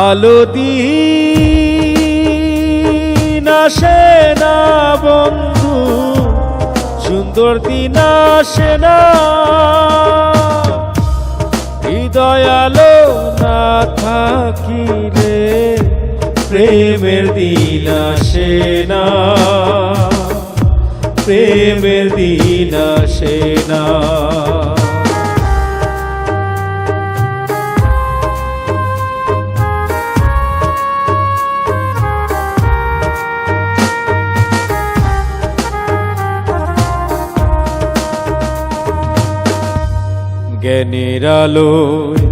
ভালো দিন আসে না, বন্ধু। সুন্দর দিন আসে না। হৃদয় আলো না থাকিলে প্রেমের দিন আসে না। প্রেমের দিন আসে না। জ্ঞানের আলোয়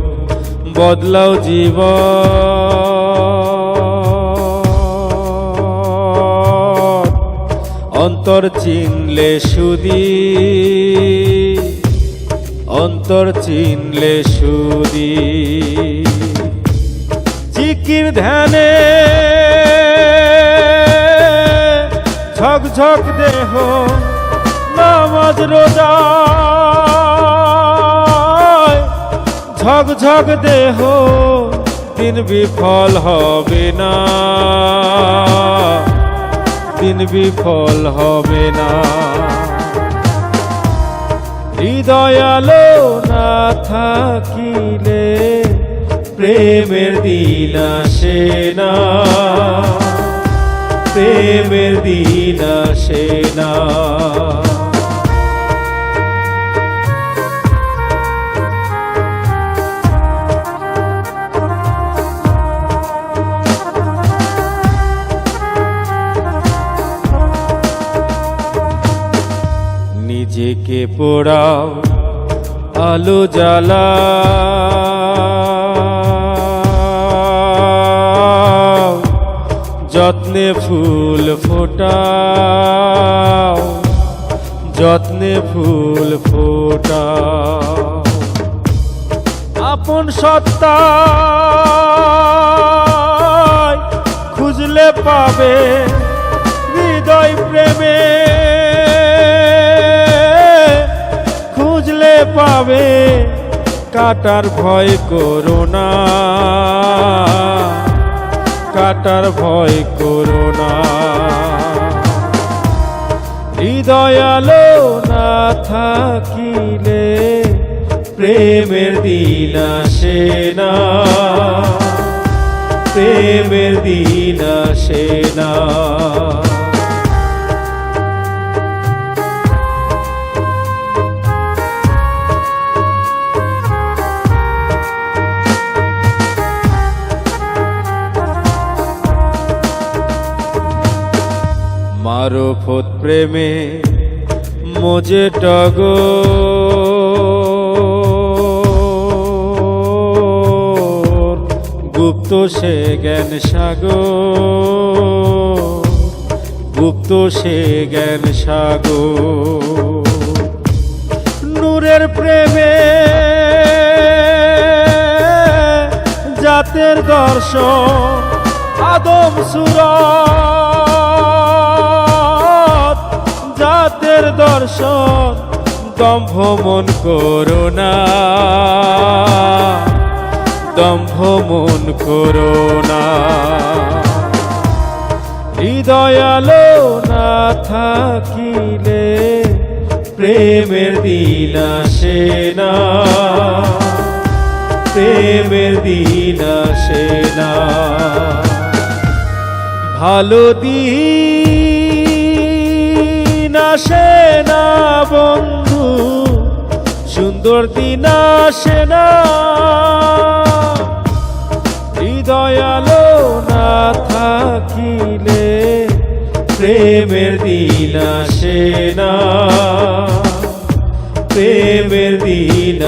বদলাও জীবন। অন্তর চিনলে সুদি, অন্তর চিনলে সুদি। চিকির ধ্যানে ঝকঝক দেহ, নামাজ রোজা। ঝকঝক দেহ, দিন বিফল হবে না। দিন বিফল হবে না। হৃদয় আলো না থাকিলে প্রেমের দিন আসে না। প্রেমের দিন আসে না। নিজেকে পোড়াও আলো জ্বালা। যত্নে ফুল ফোটাও যত্নে ফুল ফোটাও। আপন সত্তা খুঁজলে পাবে পাবে, কাটার ভয় করো না। কাটার ভয় করো না। হৃদয় আলো না থাকিলে প্রেমের দিন আসে না। প্রেমের দিন আসে না। মারফত প্রেমে মোজে টগ গুপ্ত সে জ্ঞান সাগর, গুপ্ত সে জ্ঞান সাগর। নূরের প্রেমে জাতের দর্শন, আদম সুরত জাতের দর্শন, দম্ভ মন করো না। দম্ভ মন করোনা হৃদয় আলো না থাকিলে প্রেমের দিন আসে না। প্রেমের দিন আসে না। ভালো দিন সুন্দর দিন আসে না। হৃদয়ালো না থাকিলে প্রেমের দিন আসে না। প্রেমের দিন